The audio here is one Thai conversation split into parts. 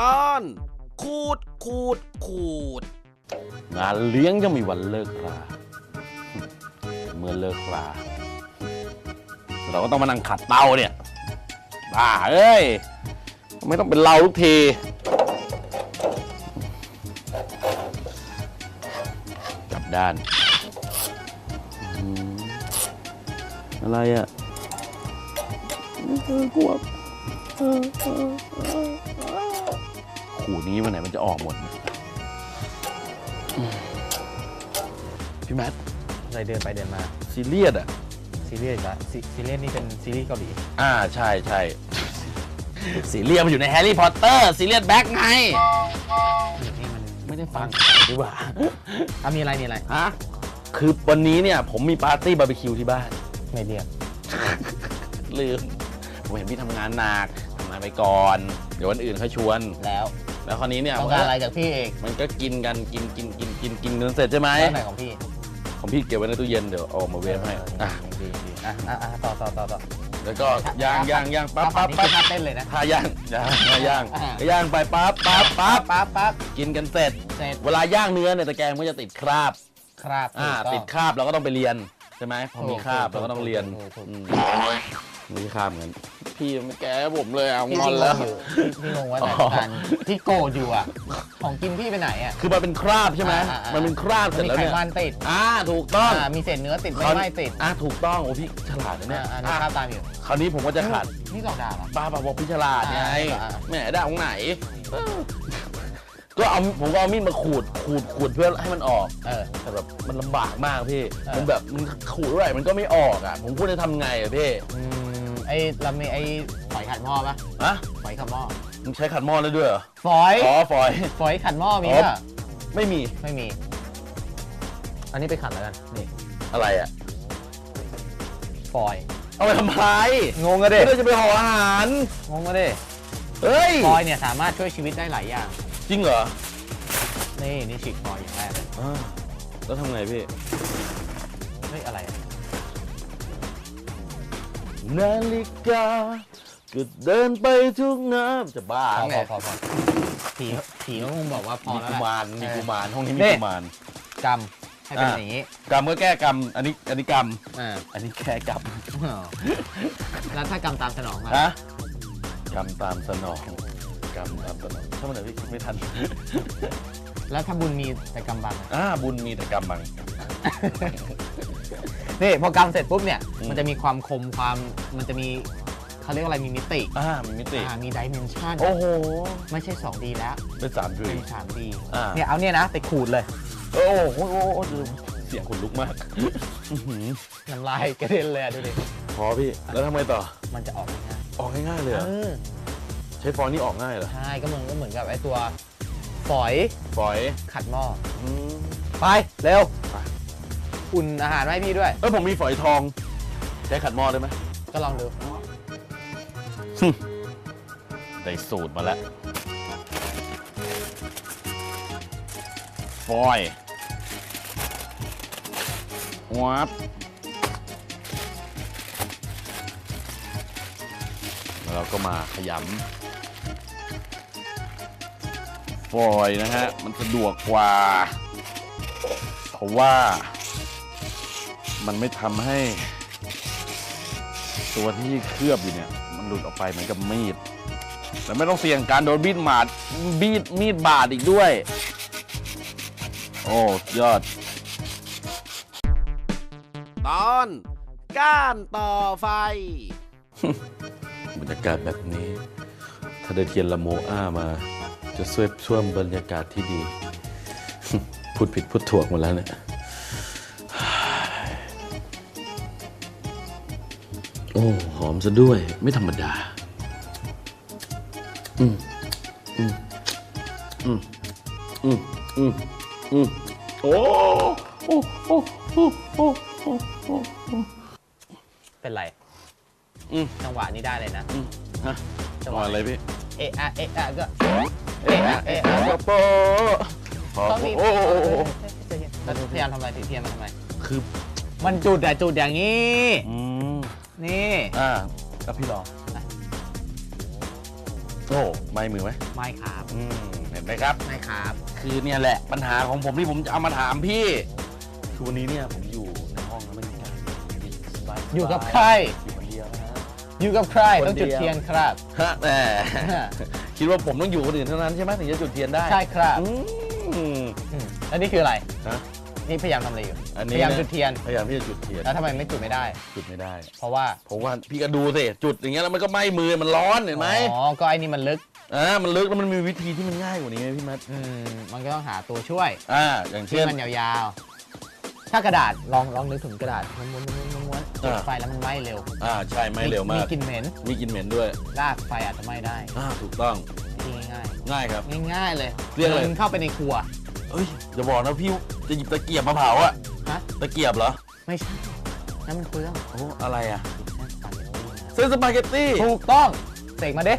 ตอนขูดขูดขูด งานเลี้ยงยังมีวันเลิกราเมื่อเลิกราเราก็ต้องมานั่งขัดเตาเนี่ยบ้าเอ้ยไม่ต้องเป็นเราทุกทีกลับด้าน อะไรอะกลัว ขู่นี้วันไหนมันจะออกหมดพี่แมทอะไรเดินไปเดินมาซีเรียสอะซีเรียสอีกแล้วซีซีเรียสนี่เป็นซีรีส์เกาหลีอ่าใช่ใช่ซีเรียสมันอยู่ในแฮร์รี่พอตเตอร์ซีเรียสแบ็กไงนี่มันไม่ได้ฟังดีกว่าอะมีอะไรมีอะไรฮะคือวันนี้เนี่ยผมมีปาร์ตี้บาร์บีคิวที่บ้านไม่เรียกลืมผมเห็นพี่ทำงานหนักทำงานไปก่อน เดี๋ยววันอื่นเขาชวนแล้ว แล้วคราวนี้เนี่ยต้องการอะไรจากพี่เอกมันก็กินกันกินกินกินกินกินกันเสร็จใช่ไหมแล้วไหนของพี่ของพี่เก็บไว้ในตู้เย็นเดี๋ยวเอามาเวฟให้อะดีดีอะอะอะต่อต่อต่อต่อแล้วก็ย่างย่างย่างปั๊บปั๊บปั๊ปั๊บบปั๊บเต้นเลยนะถ้าย่างย่างถ้าย่างอ่าย่างไปปั๊บปั๊บปั๊บปั๊บปั๊บกินกันเสร็จเสร็จ เวลาย่างเนื้อเนี่ยตะแกรงมันก็จะติดคราบ ครับอ่าถูกต้องติดคราบเราก็ต้องไปเรียนใช่ไหมพอมีคราบถูกเราก็ต้องเรียนถูกถูกอืมมีคราบเหมือน พี่ไม่แก้ผมเลยเอาพี่งอนงแล้วงอยู่พี่พี่งงว่าไหนอ๋อกันที่โกรธอยู่อะ ของกินพี่ไปไหนอะ คือมันเป็นคราบใช่ไหมอ่าอ่าอ่ามั มันเป็นคราบเสร็จมีแล้วไขเนี่ยมันติดอ่าถูกต้องอ่ามีเศษเนื้อติดไม่ไหม้ติดอ่าถูกต้องโอ้พี่ฉลาดนะอ่าเนี่ยอ่าในอะภาพตามอยู่คราวนี้ผมก็จะขัดนี่หลอกด่าเหรอบ้าบาบอกพี่ฉลาดไงอ่าอ่า แหมได้ของไหนเออก็เอาผมก็เอามีดมาขูดขูดขูดเพื่อให้มันออกเออ แต่แบบมันลำบากมากพี่ เออ มันแบบมันขูดเท่าไหร่มันก็ไม่ออกอะ ผมพูดจะทำไงอะพี่ อืม ไอ้เรามีไอ้ฝอยขัดหม้อปะฮะฝอยขัดหม้อมึงใช้ขัดหม้อได้ด้วยเหรอฝอยอ๋อฝอย ฝอยขัดหม้อมีอ๋อป่ะไม่มีไม่มี อันนี้ไปขัดแล้วกันนี่อะไรอะ ฝอยเอาไปทำไมงงอะเด็ไม่ได้จะไปห่ออาหาร งงอะเด็เฮ้ยฟอยเนี่ยสามารถช่วยชีวิตได้หลายอย่าง จริงเหรอนี่นี่ฉีกฟอยอย่างแรกเลยอ่าแล้วทำไงพี่ เฮ้ยอะไรอะ นาฬิกาก็เดินไปทุกน้ำจะบ้าพอไงพอพอพอผีผีก็คงบอกว่าพอมีแล้วกุแหละ มารมีเออกุมารห้องนี้มีนี่ กุมาร กรรมให้เป็นอ่า อย่างนี้กรรมก็แก้กรรม อันนี้อันนี้กรรม อ่าอันนี้แก้กรรมแล้วถ้ากรรมตามสนองอะฮะกรรมตามสนองกรรมตามสนองถ้ามันไหนพี่ไม่ทัน แล้วถ้าบุญมีแต่กรรมบังอะอ่าบุญมีแต่กรรมบัง นี่พอกรรมเสร็จปุ๊บเนี่ยอืมมันจะมีความคมความมันจะมีเขาเรียกว่าอะไรมีมิติอ่ามีมิติ อ่ามีดิเมนชันโอ้โห ไม่ใช่ 2D แล้ว เป็นสามดรีเป็น 3D อ่า เนี่ยเอาเนี่ยนะไปขูดเลย โอ้โหโอ้โหโอ้โหเสียงขนลุกมากอื้อหือน้ำลายกระเด็นเลยอะดูดิ พอพี่ แล้วทำไงต่อ มันจะออกง่ายออกง่ายๆเลยๆเหรอเออใช้ฟอยล์นี่ออกง่ายเหรอ ใช่ก็เหมือนก็เหมือนกับไอ้ตัวฝอยฟอยล์ขัดหม้ออืมไป เร็ว ไป อุ่นอาหารมาให้พี่ด้วย เอ้ยผมมีฝอยทองใช้ขัดหม้อได้ไหมก็ลองดูได้สูตรมาแล้วฟอยล์วับแล้วเราก็มาขยำฟอยล์นะฮะ มันสะดวกกว่า เพราะว่า มันไม่ทำให้ ตัวที่เคลือบอยู่เนี่ย มันหลุดออกไปเหมือนกับมีดแล้วไม่ต้องเสี่ยงการโดนบีดหมาดบีดมีดบาดอีกด้วย โอ้ยอด ตอนก้านต่อไฟ บรรยากาศแบบนี้ ถ้าได้เทียนละโมอ้ามา จะช่วยช่วมบรรยากาศที่ดี พูดผิดพูดถูกหมดแล้วเนี่ย โอ้ หอมซะด้วย ไม่ธรรมดา อืมอืมอืมอืมอืมอืมโอ้โอ้โอ้โอ้โอ้โอ้โอ้เป็นไร อืมจังหวะนี้ได้เลยนะ อืมฮะจัจังงหหวะวะอะไรพี่ เอะอะเอะอะก็ เอะอะเอะอะกระโปพอต้องมีโอ้โอ้โอ้โอ้แล้วพยายามทำอะไรถือเทียนมาทำไมคือ มันจุดอะจุดอย่างนี้ อืม นี่ อ่ากับพี่รอโอ้ไม่มือไหมไม่ครับอืมเห็นไหมครับ ไม่ครับ คือเนี่ยแหละปัญหาของผมที่ผมจะเอามาถามพี่คือวันนี้เนี่ยผมอยู่ในห้องแล้วไม่มีใครสบาๆอยู่กับใคร อยู่คนเดียวนะฮะ อยู่กับใครคนต้องจุดเดียวเทียนครับ ฮะแหมคิดว่าผมต้องอยู่คนอื่นเท่านั้นใช่ไหมถึงจะจุดเทียนได้ใช่ครับอืมอืมแล้วนี่คืออะไร ฮะ นี่พยายามทำอะไรอยู่ อันพนี้ยายามนะจุดเทียน พยายามที่จะจุดเทียน แล้วทำไมไม่จุดไม่ได้ จุดไม่ได้ เพราะว่าผมว่าพี่ก็ดูสิ จุดอย่างเงี้ยแล้วมันก็ไหม้มือ มันร้อนเห็นไหมอ๋อ ก็ไอ้นี่มันลึก อ่า มันลึกแล้วมันมีวิธีที่มันง่ายกว่านี้ไหมพี่มัดอืม มันก็ต้องหาตัวช่วย อ่า อย่างที่เช่น มันยาวๆ ถ้ากระดาษลองลองนึกถึงกระดาษม้วนม้วนม้วนม้วนจุดอ่า ไฟแล้วมันไหม้เร็วอ่า ใช่ไหม้เร็วมากมีกลิ่นเหม็นมีกลินเหม็นด้วยรากไฟอาจจะไหม้ได้อ่า ถูกต้องที่ง่ายง่ายครับ ๆง่ายๆเลยเรียกอะไร ดินเข้าไปในครัว เอ้ย อย่าบอกนะพี่ จะหยิบตะเกียบมาเผาอะฮะ ตะเกียบเหรอ ไม่ใช่นั่นมันเปลืองโอ้อะไรอะเส้นสปาเกตตี้นะเส้นสปาเกตตี้ถูกต้องเสกมาดิ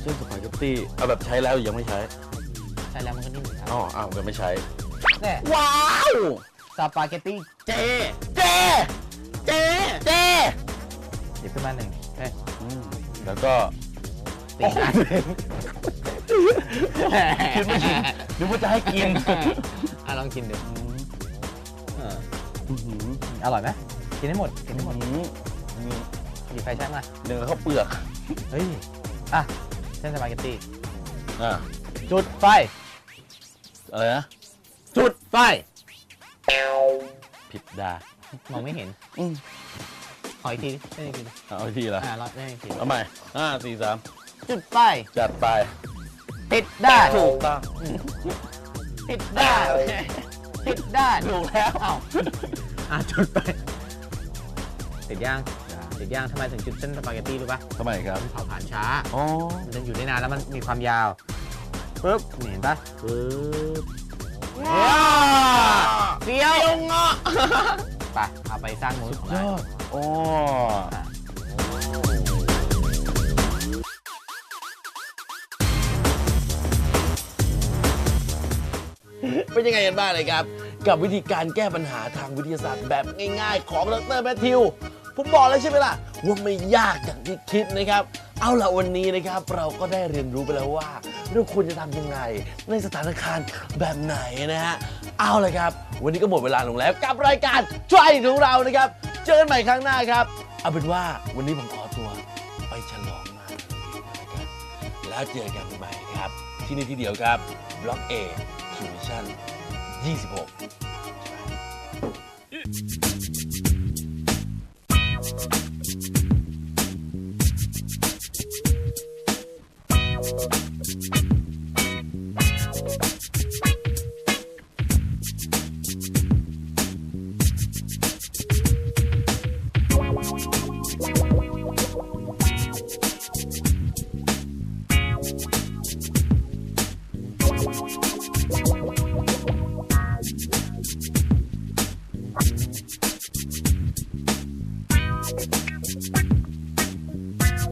เส้นสปาเกตตี้เอาแบบใช้แล้วยังไม่ใช้ใช่แล้วมันก็นิ่มครับอ๋ออ้าวยังไม่ใช้ แน่ว้าวสปาเกตตี้เจเจเจเจหยิบขึ้นมาหนึ่งเอ้ย อืมแล้วก็ ตีหน้า คิดไม่ถึงนึกว่าจะให้กินอะลองกินดูเอออื้อหืออร่อยไหมกินให้หมดกินให้หมดอื้อหือหยิบไฟแช็กมาเนื้อข้าวเปลือกเฮ้ยอะเส้นสปาเกตตี้อ่าจุดไฟอะไรนะจุดไฟผิดด้ามองไม่เห็นอืมขออีกทีดิเล่นอีกทีดิเอาอีกทีละอ่ารอบเล่นอีกทีเอาใหม่ห้าสี่สามจุดไฟจัดไป ติดได้ถูกต้องติดได้ติดได้ถูกแล้วเอ้าอะจุดไป ติดย่างติดย่างทำไมถึงจุดเส้นสปาเกตตี้รู้ปะทำไมครับมันเผาผ่านช้าอ๋อมันจะอยู่ได้นานแล้วมันมีความยาวปุ๊บนี่เห็นปะปึ๊บเดียวเงาะไปเอาไปสร้างมูสของยเราอดอ๋ เป็นยังไงกันบ้างเลยครับ กับวิธีการแก้ปัญหาทางวิทยาศาสตร์แบบง่ายๆ ของดรแมทธิว ผมบอกแล้วใช่ไหมล่ะ ว่าไม่ยากอย่างที่คิดนะครับ เอาละวันนี้นะครับ เราก็ได้เรียนรู้ไปแล้วว่าเราควรจะทำยังไง ในสถานการณ์แบบไหนนะฮะเอาละครับ วันนี้ก็หมดเวลาลงแล้วกับรายการ Try ของเรานะครับ เจอกันใหม่ครั้งหน้าครับ เอาเป็นว่าวันนี้ผมขอตัวไปฉลองมานะครับแล้วเจอกันใหม่ครับ ที่นี่ที่เดียวครับบล็อกเอ คิวมิชั่น 26